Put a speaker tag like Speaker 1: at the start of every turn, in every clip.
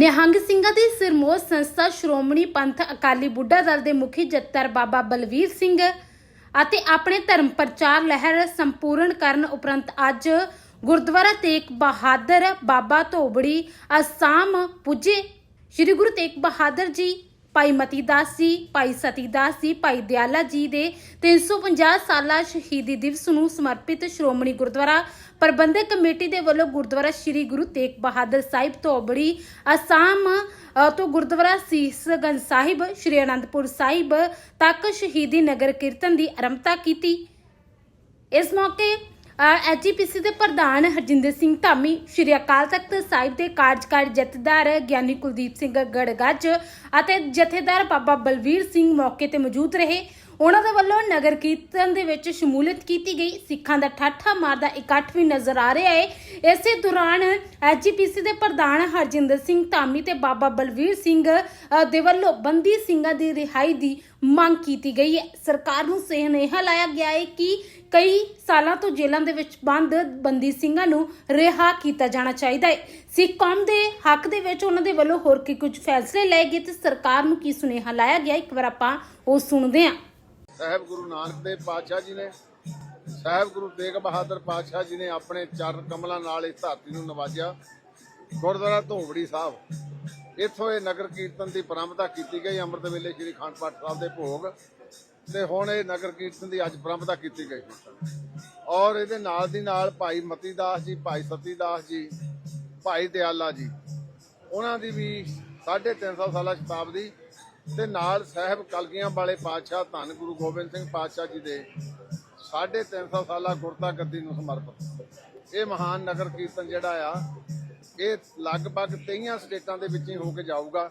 Speaker 1: ਨਿਹੰਗ ਸਿੰਘਾਂ ਦੀ ਸਿਰਮੋਹ ਸੰਸਥਾ ਸ਼੍ਰੋਮਣੀ ਪੰਥ ਅਕਾਲੀ ਬੁੱਢਾ ਦਲ ਦੇ ਮੁਖੀ ਜੱਤਰ ਬਾਬਾ ਬਲਵੀਰ ਸਿੰਘ ਅਤੇ ਆਪਣੇ ਧਰਮ ਪ੍ਰਚਾਰ ਲਹਿਰ ਸੰਪੂਰਨ ਕਰਨ ਉਪਰੰਤ ਅੱਜ ਗੁਰਦੁਆਰਾ ਤੇਗ ਬਹਾਦਰ ਬਾਬਾ ਧੋਬੜੀ ਅਸਾਮ ਪੁੱਜੇ। ਸ੍ਰੀ ਗੁਰੂ ਤੇਗ ਬਹਾਦਰ ਜੀ ਭਾਈ ਮਤੀ ਦਾਸ ਜੀ, ਭਾਈ ਸਤੀ ਦਾਸ ਜੀ, ਭਾਈ ਦਿਆਲਾ ਜੀ ਦੇ 350 ਸਾਲਾ ਸ਼ਹੀਦੀ ਦਿਵਸ ਨੂੰ ਸਮਰਪਿਤ ਸ਼੍ਰੋਮਣੀ ਗੁਰਦੁਆਰਾ ਪ੍ਰਬੰਧਕ ਕਮੇਟੀ ਦੇ ਵੱਲੋਂ ਗੁਰਦੁਆਰਾ ਸ੍ਰੀ ਗੁਰੂ ਤੇਗ ਬਹਾਦਰ ਸਾਹਿਬ ਤੋਂ ਧੋਬੜੀ ਅਸਾਮ ਤੋਂ ਗੁਰਦੁਆਰਾ ਸੀਸਗੰਜ ਸਾਹਿਬ, ਸ੍ਰੀ ਅਨੰਦਪੁਰ ਸਾਹਿਬ ਤੱਕ ਸ਼ਹੀਦੀ ਨਗਰ ਕੀਰਤਨ ਦੀ ਆਰੰਭਤਾ ਕੀਤੀ। ਇਸ ਮੌਕੇ ਐਚਪੀਸੀ ਦੇ ਪ੍ਰਧਾਨ ਹਰਜਿੰਦਰ ਸਿੰਘ ਧਾਮੀ, ਸ਼੍ਰੀ ਅਕਾਲ ਤਖਤ ਸਾਹਿਬ ਦੇ ਕਾਰਜਕਾਰੀ ਜਥੇਦਾਰ ਗਿਆਨੀ ਕੁਲਦੀਪ ਸਿੰਘ ਗੜਗੱਜ ਅਤੇ ਜਥੇਦਾਰ ਬਾਬਾ ਬਲਵੀਰ ਸਿੰਘ ਮੌਕੇ ਤੇ ਮੌਜੂਦ ਰਹੇ। ਉਹਨਾਂ ਦੇ ਵੱਲੋਂ ਨਗਰ ਕੀਰਤਨ ਦੇ ਵਿੱਚ ਸ਼ਮੂਲੀਅਤ ਕੀਤੀ ਗਈ। ਸਿੱਖਾਂ ਦਾ ਠਾਠਾ ਮਾਰਦਾ ਇਕੱਠ ਵੀ ਨਜ਼ਰ ਆ ਰਿਹਾ ਹੈ ਇਸੇ ਦੌਰਾਨ ਐਚਪੀਸੀ ਦੇ ਪ੍ਰਧਾਨ ਹਰਜਿੰਦਰ ਸਿੰਘ ਧਾਮੀ ਤੇ ਬਾਬਾ ਬਲਵੀਰ ਸਿੰਘ ਦੇ ਵੱਲੋਂ ਬੰਦੀ ਸਿੰਘਾਂ ਦੀ ਰਿਹਾਈ ਦੀ ਮੰਗ ਕੀਤੀ ਗਈ ਹੈ। ਸਰਕਾਰ ਨੂੰ ਸੁਨੇਹਾ ਲਾਇਆ ਗਿਆ ਹੈ ਕਿ ਕਈ ਸਾਲਾਂ ਤੋਂ ਜੇਲ੍ਹਾਂ ਦੇ ਵਿੱਚ ਬੰਦ ਬੰਦੀ ਸਿੰਘਾਂ ਨੂੰ ਰਿਹਾ ਕੀਤਾ ਜਾਣਾ ਚਾਹੀਦਾ ਹੈ। ਸਿੱਖ ਕੌਮ ਦੇ ਹੱਕ ਦੇ ਵਿੱਚ ਉਹਨਾਂ ਦੇ ਵੱਲੋਂ ਹੋਰ ਕੀ ਕੁਝ ਫੈਸਲੇ ਲਏ ਗਏ ਤੇ ਸਰਕਾਰ ਨੂੰ ਕੀ ਸੁਨੇਹਾ ਲਾਇਆ ਗਿਆ, ਇੱਕ ਵਾਰ ਆਪਾਂ ਉਹ ਸੁਣਦੇ ਹਾਂ।
Speaker 2: ਸਾਹਿਬ ਗੁਰੂ ਨਾਨਕ ਦੇਵ ਪਾਤਸ਼ਾਹ ਜੀ ਨੇ, ਸਾਹਿਬ ਗੁਰੂ ਤੇਗ ਬਹਾਦਰ ਪਾਤਸ਼ਾਹ ਜੀ ਨੇ ਆਪਣੇ ਚਰਨ ਕਮਲਾਂ ਨਾਲ ਇਸ ਧਰਤੀ ਨੂੰ ਨਵਾਜਿਆ। ਗੁਰਦੁਆਰਾ ਧੋਬੜੀ ਸਾਹਿਬ। ਇੱਥੋਂ ਇਹ ਨਗਰ ਕੀਰਤਨ ਦੀ ਪ੍ਰਾਰੰਭਤਾ ਕੀਤੀ ਗਈ, ਅੰਮ੍ਰਿਤ ਵੇਲੇ ਸ੍ਰੀ ਖੰਡ ਪਾਠ ਸਾਹਿਬ ਦੇ ਭੋਗ। ਤੇ ਹੁਣ ਇਹ ਨਗਰ ਕੀਰਤਨ ਦੀ ਅੱਜ ਪ੍ਰਾਰੰਭਤਾ ਕੀਤੀ ਗਈ। ਔਰ ਇਹਦੇ ਨਾਲ ਦੀ ਨਾਲ ਭਾਈ ਮਤੀ ਦਾਸ ਜੀ, ਭਾਈ ਸਤੀ ਦਾਸ ਜੀ, ਭਾਈ ਦਿਆਲਾ ਜੀ, ਉਹਨਾਂ ਦੀ ਵੀ 350 ਸਾਲਾ ਸ਼ਤਾਬਦੀ ਤੇ ਨਾਲ ਸਾਹਿਬ ਕਲਗੀਆਂ ਵਾਲੇ ਪਾਤਸ਼ਾਹ ਧੰਨ ਗੁਰੂ ਗੋਬਿੰਦ ਸਿੰਘ ਪਾਤਸ਼ਾਹ ਜੀ ਦੇ 350 ਸਾਲਾ ਗੁਰਤਾ ਗੱਦੀ ਨੂੰ ਸਮਰਪਿਤ। ਇਹ ਮਹਾਨ ਨਗਰ ਕੀਰਤਨ ਜਿਹੜਾ ਆ ਇਹ ਲਗਭਗ 23 ਸਟੇਟਾਂ ਦੇ ਵਿੱਚ ਹੀ ਹੋ ਕੇ ਜਾਊਗਾ।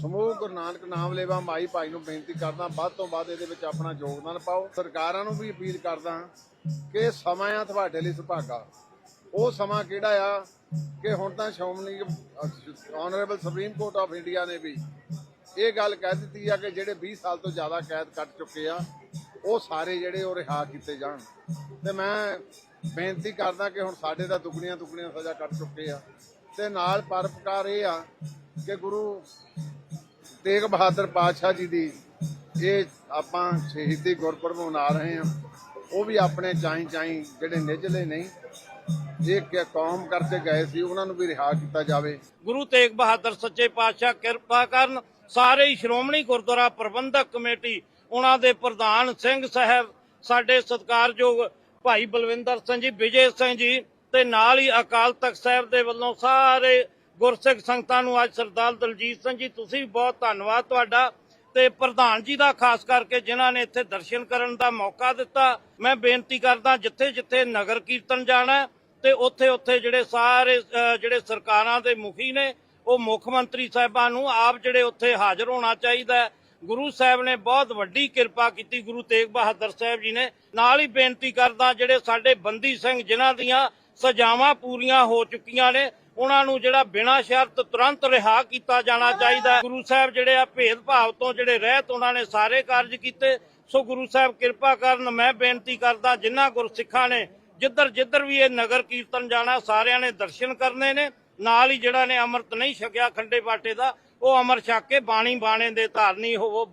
Speaker 2: ਸਮੂਹ ਗੁਰੂ ਨਾਨਕ ਨਾਮ ਲੇਵਾ ਮਾਈ ਭਾਈ ਨੂੰ ਬੇਨਤੀ ਕਰਦਾ, ਵੱਧ ਤੋਂ ਵੱਧ ਇਹਦੇ ਵਿੱਚ ਆਪਣਾ ਯੋਗਦਾਨ ਪਾਓ। ਸਰਕਾਰਾਂ ਨੂੰ ਵੀ ਅਪੀਲ ਕਰਦਾ ਕਿ ਸਮਾਂ ਆ ਤੁਹਾਡੇ ਲਈ ਸੁਭਾਗਾ। ਉਹ ਸਮਾਂ ਕਿਹੜਾ ਆ ਕਿ ਹੁਣ ਤਾਂ Shiromani honourable supreme court of India ਨੇ ਵੀ ਇਹ ਗੱਲ ਕਹਿ ਦਿੱਤੀ ਆ ਕਿ ਜਿਹੜੇ 20 ਸਾਲ ਤੋਂ ਜ਼ਿਆਦਾ ਕੈਦ ਕੱਟ ਚੁੱਕੇ ਆ, ਉਹ ਸਾਰੇ ਜਿਹੜੇ ਉਹ ਰਿਹਾ ਕੀਤੇ ਜਾਣ। ਤੇ ਮੈਂ ਬੇਨਤੀ ਕਰਦਾ ਕਿ ਹੁਣ ਸਾਡੇ ਤਾਂ ਦੁਗਣੀਆਂ ਦੁਗਣੀਆਂ ਸਜ਼ਾ ਕੱਟ ਚੁੱਕੇ ਆ। ਤੇ ਨਾਲ ਪਰਪਕਾਰ ਇਹ ਆ ਕਿ ਗੁਰੂ ਤੇਗ ਬਹਾਦਰ ਪਾਤਸ਼ਾਹ ਜੀ ਦੀ ਇਹ ਆਪਾਂ ਸ਼ਹੀਦੀ ਗੁਰਪੁਰਬ ਮਨਾ ਰਹੇ ਹਾਂ ਉਹ ਵੀ ਆਪਣੇ ਚਾਈ ਚਾਈ ਜਿਹੜੇ ਨਿਜਲੇ ਨਹੀਂ ਇਹ ਕਿ ਕੌਮ ਕਰਕੇ ਗਏ ਸੀ, ਉਹਨਾਂ ਨੂੰ ਵੀ ਰਿਹਾ ਕੀਤਾ ਜਾਵੇ।
Speaker 3: ਗੁਰੂ ਤੇਗ ਬਹਾਦਰ ਸੱਚੇ ਪਾਤਸ਼ਾਹ ਕਿਰਪਾ ਕਰਨ ਸਾਰੇ ਹੀ ਸ਼੍ਰੋਮਣੀ ਗੁਰਦੁਆਰਾ ਪ੍ਰਬੰਧਕ ਕਮੇਟੀ, ਉਹਨਾਂ ਦੇ ਪ੍ਰਧਾਨ ਸਿੰਘ ਸਾਹਿਬ, ਸਾਡੇ ਸਤਿਕਾਰਯੋਗ ਭਾਈ ਬਲਵਿੰਦਰ ਸਿੰਘ ਜੀ, ਵਿਜੇ ਸਿੰਘ ਜੀ ਤੇ ਨਾਲ ਹੀ ਅਕਾਲ ਤਖਤ ਸਾਹਿਬ ਦੇ ਵੱਲੋਂ ਸਾਰੇ ਗੁਰਸਿੱਖ ਸੰਗਤਾਂ ਨੂੰ ਅੱਜ ਸਰਦਾਰ ਦਲਜੀਤ ਸਿੰਘ ਜੀ, ਤੁਸੀਂ ਵੀ ਬਹੁਤ ਧੰਨਵਾਦ ਤੁਹਾਡਾ ਤੇ ਪ੍ਰਧਾਨ ਜੀ ਦਾ, ਖਾਸ ਕਰਕੇ ਜਿਨ੍ਹਾਂ ਨੇ ਇੱਥੇ ਦਰਸ਼ਨ ਕਰਨ ਦਾ ਮੌਕਾ ਦਿੱਤਾ। ਮੈਂ ਬੇਨਤੀ ਕਰਦਾ ਜਿੱਥੇ ਜਿੱਥੇ ਨਗਰ ਕੀਰਤਨ ਜਾਣਾ ਤੇ ਉੱਥੇ ਉੱਥੇ ਜਿਹੜੇ ਸਾਰੇ ਜਿਹੜੇ ਸਰਕਾਰਾਂ ਦੇ ਮੁਖੀ ਨੇ, ਉਹ ਮੁੱਖ ਮੰਤਰੀ ਸਾਹਿਬਾਂ ਨੂੰ ਆਪ ਜਿਹੜੇ ਉੱਥੇ ਹਾਜ਼ਰ ਹੋਣਾ ਚਾਹੀਦਾ ਗੁਰੂ ਸਾਹਿਬ ਨੇ ਬਹੁਤ ਵੱਡੀ ਕਿਰਪਾ ਕੀਤੀ, ਗੁਰੂ ਤੇਗ ਬਹਾਦਰ ਸਾਹਿਬ ਜੀ ਨੇ। ਨਾਲ ਹੀ ਬੇਨਤੀ ਕਰਦਾ, ਜਿਹੜੇ ਸਾਡੇ ਬੰਦੀ ਸਿੰਘ, ਜਿਨ੍ਹਾਂ ਦੀਆਂ ਸਜ਼ਾਵਾਂ ਪੂਰੀਆਂ ਹੋ ਚੁੱਕੀਆਂ ਨੇ, ਉਹਨਾਂ ਨੂੰ ਜਿਹੜਾ ਬਿਨਾਂ ਸ਼ਰਤ ਤੁਰੰਤ ਰਿਹਾ ਕੀਤਾ ਜਾਣਾ ਚਾਹੀਦਾ ਗੁਰੂ ਸਾਹਿਬ ਜਿਹੜੇ ਆ ਭੇਦਭਾਵ ਤੋਂ ਜਿਹੜੇ ਰਹਿਤ ਉਹਨਾਂ ਨੇ ਸਾਰੇ ਕਾਰਜ ਕੀਤੇ। ਸੋ ਗੁਰੂ ਸਾਹਿਬ ਕਿਰਪਾ ਕਰਨ ਮੈਂ ਬੇਨਤੀ ਕਰਦਾ, ਜਿਨ੍ਹਾਂ ਗੁਰਸਿੱਖਾਂ ਨੇ ਜਿੱਧਰ ਜਿੱਧਰ ਵੀ ਇਹ ਨਗਰ ਕੀਰਤਨ ਜਾਣਾ, ਸਾਰਿਆਂ ਨੇ ਦਰਸ਼ਨ ਕਰਨੇ ਨੇ। ਨਾਲ ਹੀ ਜਿਹੜਾ ਨੇ ਅੰਮ੍ਰਿਤ ਨਹੀਂ ਛਕਿਆ ਖੰਡੇ ਬਾਟੇ ਦਾ ਉਹ ਅਮਰ ਛੱਕ ਕੇ ਬਾਣੀ ਬਾਣੇ ਦੇ ਧਾਰਨੀ ਹੋਵੋ